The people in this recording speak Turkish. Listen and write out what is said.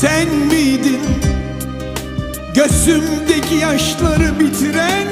Sen miydin? Gözümdeki yaşları bitiren